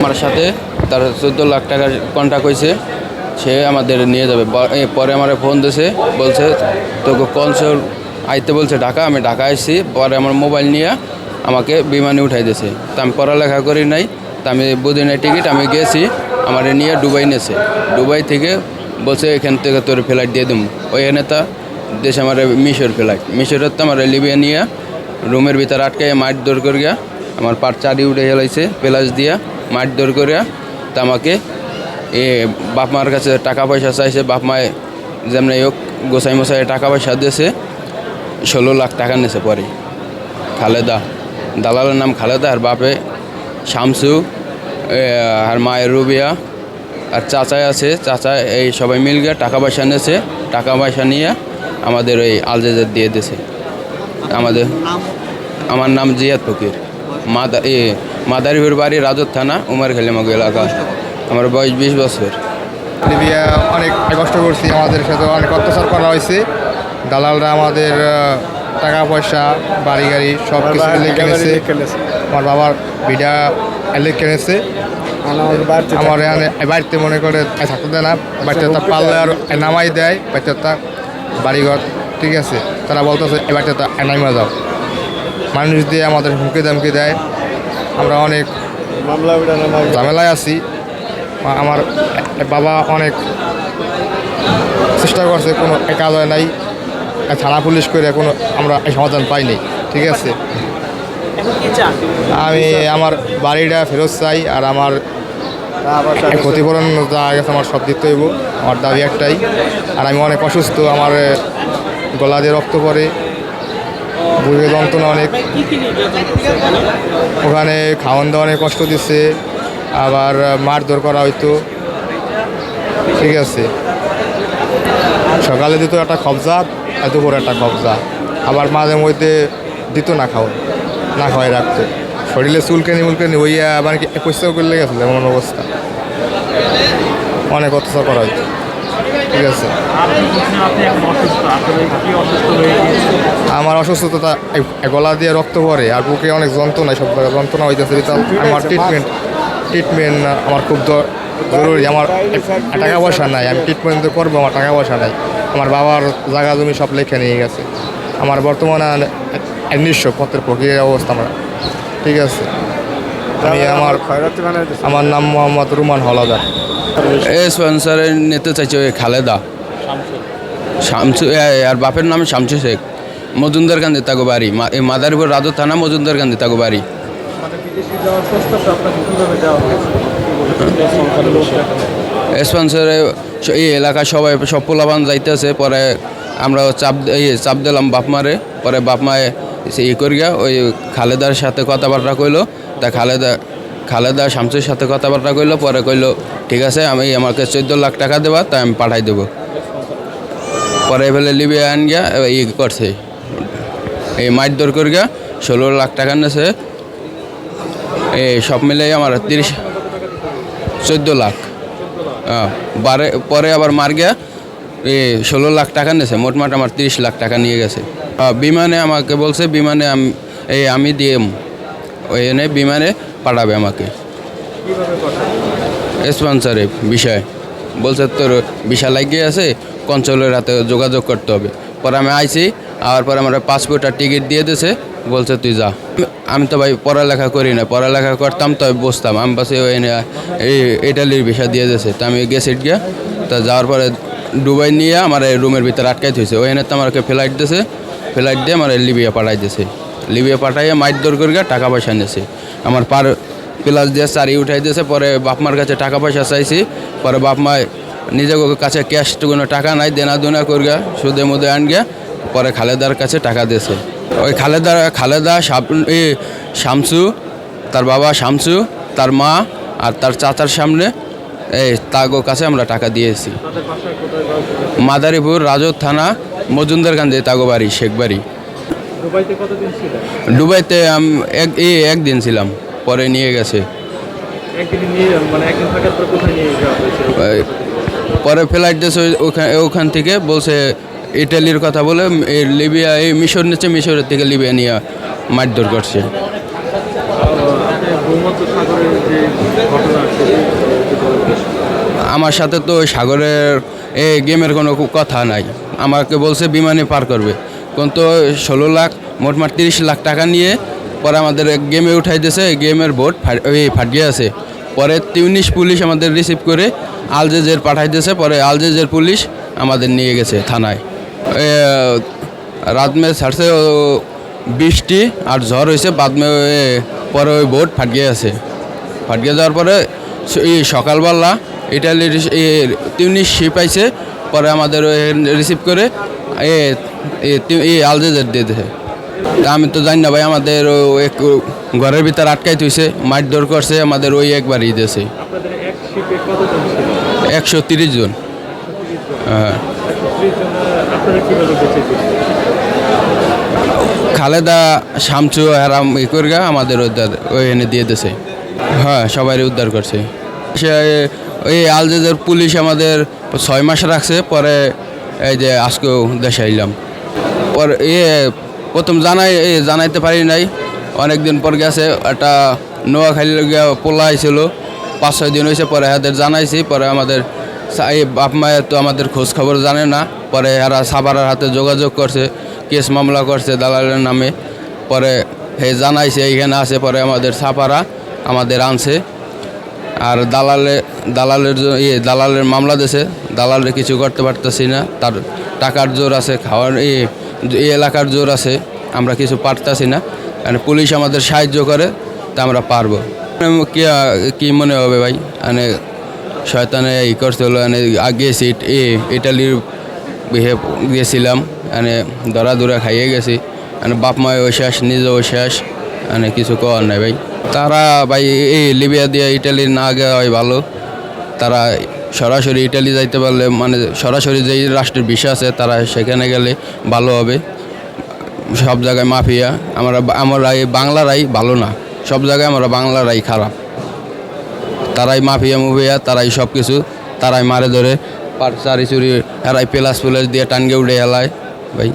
আমার সাথে, তার চোদ্দ লাখ টাকার কন্ট্যাক্ট হয়েছে। সে আমাদের নিয়ে যাবে। পরে আমার ফোন দিয়েছে বলছে, তোকে কনসোল আইতে বলছে ঢাকা, আমি ঢাকা আসছি পরে আমার মোবাইল নিয়ে আমাকে বিমানে উঠাই দিয়েছে। তা আমি পড়ালেখা করি নাই, তা আমি বুঝি নাই টিকিট, আমি গেছি, আমার নিয়ে দুবাই নিয়েছে। দুবাই থেকে বলছে, এখান থেকে তোর ফ্লাইট দিয়ে দেবো ওইখানে তা দেশে আমার মিশর ফ্লাইট মিশরের তো আমার লিবিয়া নিয়ে রুমের ভিতরে আটকে মাঠ দৌড় করিয়া আমার পাট চারি উঠে হেলাইছে প্লাস দিয়া। মাঠ দৌড় করিয়া তা এ, বাপ মার কাছে টাকা পয়সা চাইছে। বাপ মায় যেমন হোক গোসাই মশাই টাকা পয়সা দিয়েছে, ষোলো লাখ টাকা নিয়েছে পরে। খালেদা, দালালের নাম খালেদা, আর বাপে শামসু আর মায়ের রুবিয়া, আর চাচাই আছে। চাচা এই সবাই মিল গিয়ে টাকা পয়সা নিয়েছে। টাকা পয়সা নিয়ে আমাদের ওই আলজেজার দিয়ে দিয়েছে। আমাদের, আমার নাম জিয়াদ ফকির। মাদা, এ মাদারীপুর বাড়ি রাজত থানা উমার খেলিমগ এলাকা। আমার বয়স বিশ বছর। লিবিয়া অনেক কষ্ট করছি আমাদের সাথে অনেক অত্যাচার করা হয়েছে। দালালরা আমাদের টাকা পয়সা বাড়ি গাড়ি সব কিছু লিখে কিনেছে আমার বাবার বিডা এলে কিনেছে আমার এখানে বাড়িতে মনে করে থাকতে দেয় না। বাড়িতে তা পারলে আর নামাই দেয় বাড়িতে তা বাড়িঘর ঠিক আছে। তারা বলতেছে এ বাড়িতে তা নাইমা যাও মানুষ দিয়ে আমাদের হুমকি দামকি দেয়। আমরা অনেক ঝামেলায় আছি। আমার বাবা অনেক চেষ্টা করছে কোনো কাজ হয় নাই। থানা পুলিশ করে কোনো আমরা সমাধান পাইনি ঠিক আছে? আমি আমার বাড়িটা ফেরত চাই আর আমার এই ক্ষতিপূরণ যা গেছে আমার সব দিতে হইব আমার দাবি একটাই। আর আমি অনেক অসুস্থ আমার গলা দিয়ে রক্ত পড়ে। বুঝে যন্ত্রণা অনেক। ওখানে খাওয়ান দাওয়া অনেক কষ্ট দিচ্ছে আবার মারধর করা হইতো। ঠিক আছে। সকালে দিত একটা কবজা আর দুপুরে একটা কবজা। আবার মাঝে মধ্যে দিত না খাওয়া না খাওয়াই রাখতো। শরীরে চুলকানি মুলকানি হইয়া মানে কি পয়সা করলে গেছিল এমন অবস্থা। অনেক অত্যাচার করা হইতো। ঠিক আছে। আমার অসুস্থতা গলা দিয়ে রক্ত পড়ে আর বুকে অনেক যন্ত্রণা সব জায়গায় যন্ত্রণা হইতেছে। আমার ট্রিটমেন্ট ট্রিটমেন্ট আমার খুব জরুরি। আমার টাকা পয়সা নাই আমি ট্রিটমেন্ট করব আমার টাকা পয়সা নাই। আমার বাবার জায়গা জমি সব লেখে নিয়ে গেছে। আমার বর্তমানে নিঃস্ব পত্রের প্রক্রিয়া অবস্থা আমার। ঠিক আছে। আমি আমার আমার নাম মোহাম্মদ রুমান হলাদার। এ স্পন্সারে নিতে চাইছে ওই খালেদা। শামসু আর বাপের নাম শামসু শেখ। মজুমদার গান্ধী, তাগো বাড়ি। মাদারীপুর রাজু থানা মজুমদার গান্ধী, তাগো বাড়ি। স্পন্সরে এই এলাকায় সবাই সব পোলাবান যাইতেছে, পরে আমরা চাপ এই চাপ দিলাম বাপ মারে। পরে বাপ মায়ে সে ই করিয়া ওই খালেদার সাথে কথাবার্তা কইলো। তা খালেদা খালেদা শামসুর সাথে কথাবার্তা কইলো, পরে কইলো ঠিক আছে, আমি আমাকে চোদ্দ লাখ টাকা দেবা, তাই আমি পাঠাই দেবো। পরে ফেলে লিবিয়া আন গিয়া ই করছে। এই মারধর গিয়া ষোলো লাখ টাকা নেছে। এই সব মিলে আমার তিরিশ, চোদ্দ লাখ। বারে, পরে আবার মার গিয়া, এ, ষোলো লাখ টাকা নিয়েছে মোটমাট আমার তিরিশ লাখ টাকা নিয়ে গেছে। বিমানে আমাকে বলছে, বিমানে আমি এই আমি দিয়ে ওই এনে বিমানে পাঠাবে আমাকে। স্পন্সারে বিষয়। বলছে তোর বিষয় লাগিয়ে আছে কঞ্চলের হাতে যোগাযোগ করতে হবে। পরে আমি আইছি আবার পরে আমার পাসপোর্ট আর টিকিট দিয়ে দিয়েছে, বলছে তুই যা। আমি তো ভাই পড়ালেখা করি না, পড়ালেখা করতাম তো বসতাম আমি ওই এই ইটালির বিষয় দিয়ে দিয়েছে। তা আমি গেছি গিয়া, তা যাওয়ার পরে দুবাই নিয়ে আমার এই রুমের ভিতরে আটকাই থইছে ওইখানে তো আমাকে ফ্লাইট দিয়েছে ফ্লাইট দিয়ে আমার লিবিয়া পাঠাই দিয়েছে। লিবিয়া পাঠাইয়ে মাইর করে গিয়ে টাকা পয়সা নিয়েছে। আমার পার প্লাস দিয়ে চারি উঠাই দিয়েছে পরে বাপমার কাছে টাকা পয়সা চাইছি পরে বাপ মা নিজের কাছে ক্যাশ কোনো টাকা নাই দেনা দুনা করিয়া সুদে মুদে আন গিয়া পরে খালেদার কাছে টাকা দিয়েছে। ওই খালেদা খালেদা শামসু তার বাবা শামসু তার মা আর তার চাচার সামনে এই তাগো কাছে আমরা টাকা দিয়েছি। মাদারীপুর রাজত থানা মজুমদার গান্ধী তাগো বাড়ি শেখ বাড়ি এই একদিন ছিলাম। পরে নিয়ে গেছে। মানে পর ফ্লাইট দিয়েছে ওখান ওখান থেকে বলছে ইটালির কথা বলে লিবিয়া এই মিশর নিচ্ছে মিশরের থেকে লিবিয়া নিয়ে মারধর করছে। আমার সাথে তো সাগরের এ গেমের কোনো কথা নাই। আমাকে বলছে বিমানে পার করবে। কিন্তু ষোলো লাখ মোটমাট তিরিশ লাখ টাকা নিয়ে পরে আমাদের গেমে উঠাই দিয়েছে গেমের ওই ফাটিয়ে আছে। পরে তিউনিশ পুলিশ আমাদের রিসিভ করে আলজেজের পাঠাই দিয়েছে পরে আলজেজের পুলিশ আমাদের নিয়ে গেছে থানায়। রাত মে ছাড়ছে বৃষ্টি আর ঝড় হয়েছে বাদ মে পরে ওই বোট ফাটিয়ে আছে। ফাটিয়ে যাওয়ার পরে এই সকালবেলা ইটালির তিউনিশ শিপ আইছে, পরে আমাদের রিসিভ করে, এ আলজেজের দিয়ে দিয়েছে তা আমি তো জানি না ভাই আমাদের এক ঘরের ভিতর আটকাই তুইছে মারধর করছে আমাদের ওই একবারই দিয়েছে। এক শিপে কতজন একশো তিরিশ জন। হ্যাঁ। খালেদা শামচু হারাম ই করে আমাদের উদ্ধার ওই এনে দিয়ে দিয়েছে হ্যাঁ সবাই উদ্ধার করছে। সে ওই আলজেজের পুলিশ আমাদের ছয় মাস রাখছে পরে এই যে আজকেও দেশে আইলাম। পরে ইয়ে প্রথম জানাই জানাইতে পারি নাই। অনেক দিন পর গেছে, একটা নোয়াখালী পোলা আইছিল। পাঁচ ছয় দিন হয়েছে পরে এদের জানাইছি, পরে আমাদের এই বাপ মায়ের তো আমাদের খোঁজ খবর জানে না। পরে এরা সাবারার হাতে যোগাযোগ করছে, কেস মামলা করছে দালালের নামে। পরে হে জানাইছে, এইখানে আছে, পরে আমাদের সাপারা আমাদের আনছে। আর দালালে, দালালের ইয়ে দালালের মামলা দিয়েছে দালালে কিছু করতে পারতেছি না, তার টাকার জোর আছে, খাওয়ার এই এই এলাকার জোর আছে, আমরা কিছু পারতাছি না। মানে পুলিশ আমাদের সাহায্য করে, তা আমরা পারব। কি মনে হবে ভাই? মানে শয়তানে ই করতে হলো মানে সিট, এ ইটালির বিহে গেছিলাম মানে দরা দূরা খাইয়ে গেছি। মানে বাপ মায় শেষ, নিজে শেষ মানে কিছু করার নাই ভাই। তারা ভাই, এই লিবিয়া দিয়ে ইটালি না হয় ভালো। তারা সরাসরি ইটালি যাইতে পারলে মানে সরাসরি যেই রাষ্ট্রের বিষয় আছে, তারা সেখানে গেলে ভালো হবে। সব জায়গায় মাফিয়া, আমরা আমরা এই বাংলারাই ভালো না। সব জায়গায় আমরা বাংলারাই খারাপ। তারাই মাফিয়া, মুফিয়া, তারাই সব কিছু তারাই মারে ধরে চারি চুরি এরাই প্লাস প্লাস দিয়ে টানগে উঠে হেলায় ভাই